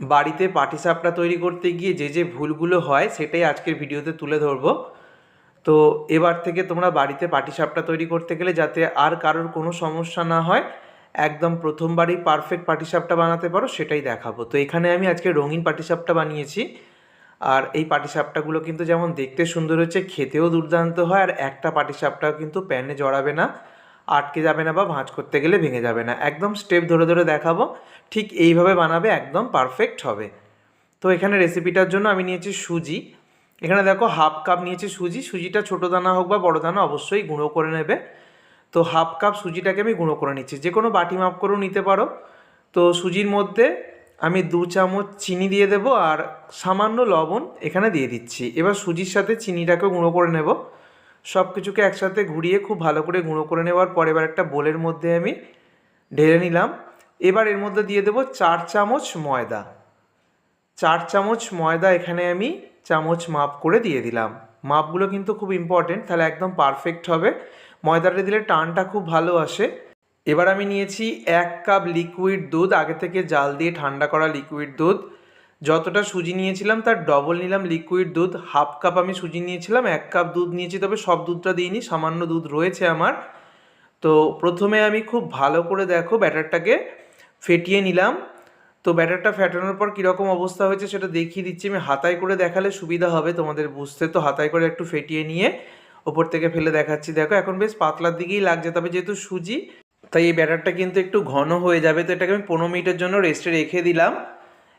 বাড়িতে পাটিসাপটা তৈরি করতে গিয়ে যে যে ভুলগুলো হয় সেটাই আজকের ভিডিওতে তুলে ধরবো। তো এবার থেকে তোমরা বাড়িতে পাটিসাপটা তৈরি করতে গেলে যাতে আর কারোর কোনো সমস্যা না হয়, একদম প্রথমবারই পারফেক্ট পাটিসাপটা বানাতে পারো, সেটাই দেখাবো। তো এখানে আমি আজকে রঙিন পাটিসাপটা বানিয়েছি। আর এই পাটিসাপটাগুলো কিন্তু যেমন দেখতে সুন্দর হচ্ছে, খেতেও দুর্দান্ত হয়, আর একটা পাটিসাপটাও কিন্তু প্যানে জড়াবে না। আটকে যাবে না বা ভাঁজ করতে গেলে ভেঙে যাবে না। একদম স্টেপ ধরে ধরে দেখাবো, ঠিক এইভাবে বানাবে, একদম পারফেক্ট হবে। তো এখানে রেসিপিটার জন্য আমি নিয়েছি সুজি। এখানে দেখো হাফ কাপ নিয়েছি সুজি। সুজিটা ছোটো দানা হোক বা বড় দানা অবশ্যই গুঁড়ো করে নেবে। তো হাফ কাপ সুজিটাকে আমি গুঁড়ো করে নিচ্ছি। যে কোনো বাটি মাপ করেও নিতে পারো। তো সুজির মধ্যে আমি দু চামচ চিনি দিয়ে দেব আর সামান্য লবণ এখানে দিয়ে দিচ্ছি। এবার সুজির সাথে চিনিটাকে গুঁড়ো করে নেব। সব কিছুকে একসাথে ঘুরিয়ে খুব ভালো করে গুঁড়ো করে নেওয়ার পর এবার একটা বোলের মধ্যে আমি ঢেলে নিলাম। এবার এর মধ্যে দিয়ে দেবো চার চামচ ময়দা। চার চামচ ময়দা এখানে আমি চামচ মাপ করে দিয়ে দিলাম। মাপগুলো কিন্তু খুব ইম্পর্টেন্ট তাহলে একদম পারফেক্ট হবে। ময়দাটা দিলে টানটা খুব ভালো আসে। এবার আমি নিয়েছি এক কাপ লিকুইড দুধ, আগে থেকে জাল দিয়ে ঠান্ডা করা লিকুইড দুধ। যতটা সুজি নিয়েছিলাম, তার ডবল নিলাম লিকুইড দুধ হাফ কাপ আমি সুজি নিয়েছিলাম, এক কাপ দুধ নিয়েছি, তবে সব দুধটা দিইনি, সামান্য দুধ রয়েছে আমার। তো প্রথমে আমি খুব ভালো করে দেখো ব্যাটারটাকে ফেটিয়ে নিলাম। তো ব্যাটারটা ফেটানোর পর কীরকম অবস্থা হয়েছে সেটা দেখিয়ে দিচ্ছি, আমি হাতায় করে দেখালে সুবিধা হবে তোমাদের বুঝতে। তো হাতায় করে একটু ফেটিয়ে নিয়ে ওপর থেকে ফেলে দেখাচ্ছি। দেখো, এখন বেশ পাতলার দিকেই লাগছে, তবে যেহেতু সুজি, তাই এই ব্যাটারটা কিন্তু একটু ঘন হয়ে যাবে, তো এটাকে আমি পনেরো মিনিটের জন্য রেস্টে রেখে দিলাম।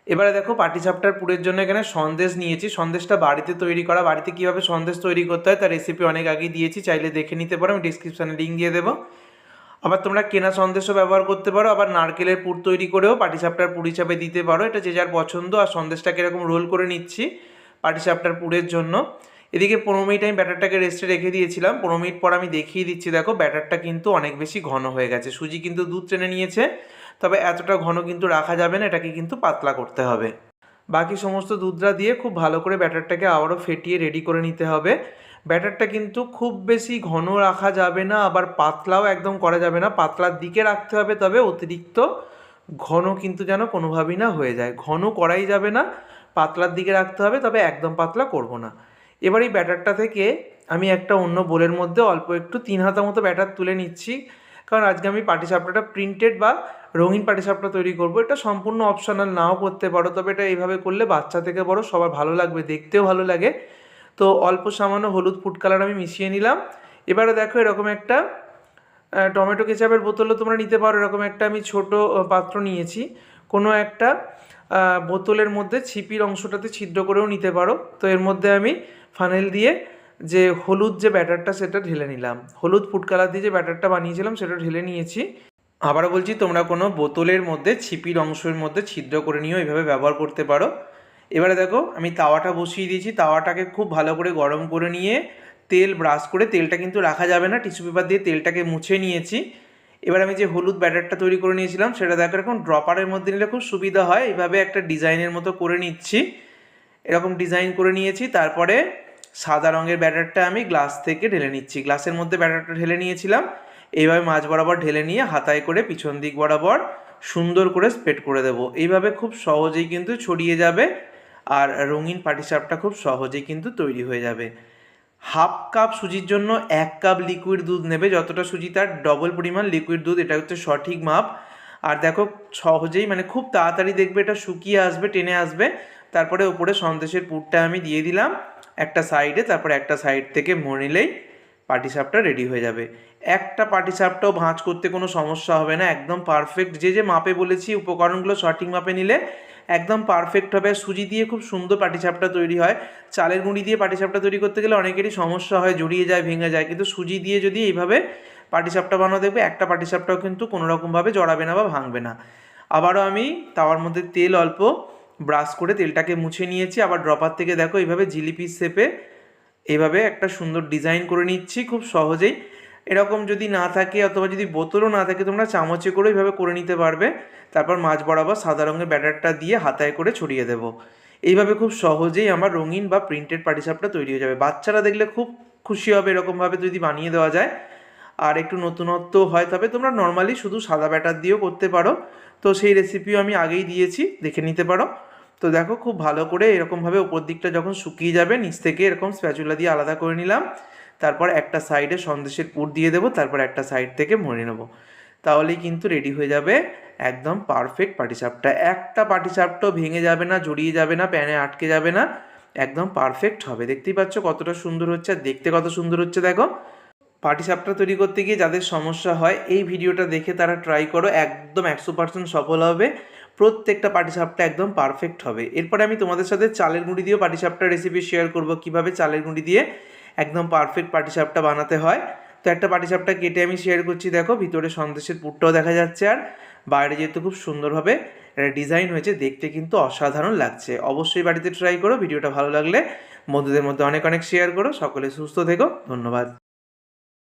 এবারে দেখো পাটিসাপটার পুরের জন্য এখানে সন্দেশ নিয়েছি। সন্দেশটা বাড়িতে তৈরি করা। বাড়িতে কীভাবে সন্দেশ তৈরি করতে হয় তার রেসিপি অনেক আগেই দিয়েছি। চাইলে দেখে নিতে পারো, আমি ডিসক্রিপশানে লিঙ্ক দিয়ে দেবো। আবার তোমরা কেনা সন্দেশও ব্যবহার করতে পারো, আবার নারকেলের পুর তৈরি করেও পাটিসাপটার পুর হিসাবে দিতে পারো। এটা যে যার পছন্দ, আর সন্দেশটাকে এরকম রোল করে নিচ্ছি পাটিসাপটার পুরের জন্য। এদিকে পনেরো মিনিট আমি ব্যাটারটাকে রেস্টে রেখে দিয়েছিলাম। পনেরো মিনিট পর আমি দেখিয়ে দিচ্ছি, দেখো ব্যাটারটা কিন্তু অনেক বেশি ঘন হয়ে গেছে। সুজি কিন্তু দুধ টেনে নিয়েছে। তবে এতটা ঘন কিন্তু রাখা যাবে না, এটাকে কিন্তু পাতলা করতে হবে। বাকি সমস্ত দুধটা দিয়ে খুব ভালো করে ব্যাটারটাকে আবারও ফেটিয়ে রেডি করে নিতে হবে। ব্যাটারটা কিন্তু খুব বেশি ঘন রাখা যাবে না, আবার পাতলাও একদম করা যাবে না। পাতলার দিকে রাখতে হবে, তবে অতিরিক্ত ঘন কিন্তু যেন কোনোভাবেই না হয়ে যায়। ঘন করাই যাবে না, পাতলার দিকে রাখতে হবে, তবে একদম পাতলা করব না। এবার এই ব্যাটারটা থেকে আমি একটা অন্য বোলের মধ্যে অল্প একটু তিন হাতা মতো ব্যাটার তুলে নিচ্ছি। কারণ আজকে আমি পাটিসাপটাটা প্রিন্টেড বা রঙিন পাটিসাপটা তৈরি করব। এটা সম্পূর্ণ অপশনাল নাও করতে পারো, তবে এটা এইভাবে করলে বাচ্চা থেকে বড় সবার ভালো লাগবে, দেখতেও ভালো লাগে। তো অল্প সামান্য হলুদ ফুড কালার আমি মিশিয়ে নিলাম। এবারে দেখো এরকম একটা টমেটো কেচাপের বোতলও তোমরা নিতে পারো। এরকম একটা আমি ছোট পাত্র নিয়েছি। কোনো একটা বোতলের মধ্যে ছিপির অংশটাতে ছিদ্র করেও নিতে পারো। তো এর মধ্যে আমি ফানেল দিয়ে যে হলুদ যে ব্যাটারটা সেটা ঢেলে নিলাম। হলুদ ফুড কালার দিয়ে যে ব্যাটারটা বানিয়েছিলাম, সেটা ঢেলে নিয়েছি। আবারও বলছি, তোমরা কোনো বোতলের মধ্যে, ছিপির অংশের মধ্যে ছিদ্র করে নিয়েও এভাবে ব্যবহার করতে পারো। এবারে দেখো, আমি তাওয়াটা বসিয়ে দিয়েছি। তাওয়াটাকে খুব ভালো করে গরম করে নিয়ে তেল ব্রাশ করে, তেলটা কিন্তু রাখা যাবে না। টিস্যু পেপার দিয়ে তেলটাকে মুছে নিয়েছি। এবার আমি যে হলুদ ব্যাটারটা তৈরি করে নিয়েছিলাম, সেটা দেখো, এরকম ড্রপারের মধ্যে নিলে খুব সুবিধা হয়। এইভাবে একটা ডিজাইনের মতো করে নিচ্ছি। এরকম ডিজাইন করে নিয়েছি। তারপরে সাদা রঙের ব্যাটারটা আমি গ্লাস থেকে ঢেলে নিচ্ছি। গ্লাসের মধ্যে ব্যাটারটা ঢেলে নিয়েছিলাম। এইভাবে মাছ বরাবর ঢেলে নিয়ে হাতায় করে পিছন দিক বরাবর সুন্দর করে স্প্রেড করে দেবো। এইভাবে খুব সহজেই কিন্তু ছড়িয়ে যাবে আর রঙিন পাটিসাপটা খুব সহজেই কিন্তু তৈরি হয়ে যাবে। হাফ কাপ সুজির জন্য এক কাপ লিকুইড দুধ নেবে, যতটা সুজি তার ডবল পরিমাণ লিকুইড দুধ, এটা হচ্ছে সঠিক মাপ। আর দেখো সহজেই মানে খুব তাড়াতাড়ি দেখবে, এটা শুকিয়ে আসবে, টেনে আসবে। তারপরে ওপরে সন্দেশের পুরটা আমি দিয়ে দিলাম। একটা সাইডে তারপরে একটা সাইড থেকে মরে নিলেই পাটিসাপটা রেডি হয়ে যাবে। একটা পাটিসাপটাও ভাঁজ করতে কোনো সমস্যা হবে না, একদম পারফেক্ট যে যে মাপে বলেছি, উপকরণগুলো সঠিক মাপে নিলে একদম পারফেক্ট হবে। সুজি দিয়ে খুব সুন্দর পাটিসাপটা তৈরি হয়। চালের গুঁড়ি দিয়ে পাটিসাপটা তৈরি করতে গেলে অনেকেরই সমস্যা হয়, জড়িয়ে যায়, ভেঙে যায়। কিন্তু সুজি দিয়ে যদি এইভাবে পাটিসাপটা বানানো দেখবে একটা পাটিসাপটাও কিন্তু কোনো রকমভাবে জড়াবে না বা ভাঙবে না। আবারও আমি তাওয়ার মধ্যে তেল অল্প ব্রাশ করে তেলটাকে মুছে নিয়েছি। আবার ড্রপার থেকে দেখো এইভাবে জিলিপি শেপে এইভাবে একটা সুন্দর ডিজাইন করে নিচ্ছি, খুব সহজেই। এরকম যদি না থাকে অথবা যদি বোতলও না থাকে, তোমরা চামচে করে এইভাবে করে নিতে পারবে। তারপর মাছ বরাবর সাদা রঙের ব্যাটারটা দিয়ে হাতায় করে ছড়িয়ে দেবো। এইভাবে খুব সহজেই আমার রঙিন বা প্রিন্টেড পাটিসাপটা তৈরি হয়ে যাবে। বাচ্চারা দেখলে খুব খুশি হবে এরকমভাবে যদি বানিয়ে দেওয়া যায়। আর একটু নতুনত্ব হয় তবে তোমরা নর্মালি শুধু সাদা ব্যাটার দিয়েও করতে পারো। তো সেই রেসিপিও আমি আগেই দিয়েছি, দেখে নিতে পারো। তো দেখো খুব ভালো করে এরকমভাবে উপর দিকটা যখন শুকিয়ে যাবে, নিচ থেকে এরকম স্প্যাচুলা দিয়ে আলাদা করে নিলাম। তারপর একটা সাইডে সন্দেশের পুর দিয়ে দেবো, তারপর একটা সাইড থেকে মরে নেব। তাহলেই কিন্তু রেডি হয়ে যাবে একদম পারফেক্ট পাটিসাপটা। একটা পাটিসাপটাও ভেঙে যাবে না, জড়িয়ে যাবে না, প্যানে আটকে যাবে না, একদম পারফেক্ট হবে। দেখতেই পাচ্ছ কতটা সুন্দর হচ্ছে, দেখতে কত সুন্দর হচ্ছে দেখো। পাটিসাপটা তৈরি করতে গিয়ে যাদের সমস্যা হয়, এই ভিডিওটা দেখে তারা ট্রাই করো, একদম একশো পার্সেন্ট সফল হবে। প্রত্যেকটা পাটিসাপটা একদম পারফেক্ট হবে। এরপরে আমি তোমাদের সাথে চালের গুঁড়ি দিয়েও পাটিসাপটা রেসিপি শেয়ার করব, কীভাবে চালের গুঁড়ি দিয়ে একদম পারফেক্ট পাটিসাপটা বানাতে হয়। তো একটা পাটিসাপটা কেটে আমি শেয়ার করছি, দেখো, ভিতরে সন্দেশের পুটটাও দেখা যাচ্ছে আর বাইরে যেহেতু খুব সুন্দরভাবে একটা ডিজাইন হয়েছে, দেখতে কিন্তু অসাধারণ লাগছে। অবশ্যই বাড়িতে ট্রাই করো, ভিডিওটা ভালো লাগলে বন্ধুদের মধ্যে অনেক অনেক শেয়ার করো। সকলে সুস্থ থেকো, ধন্যবাদ।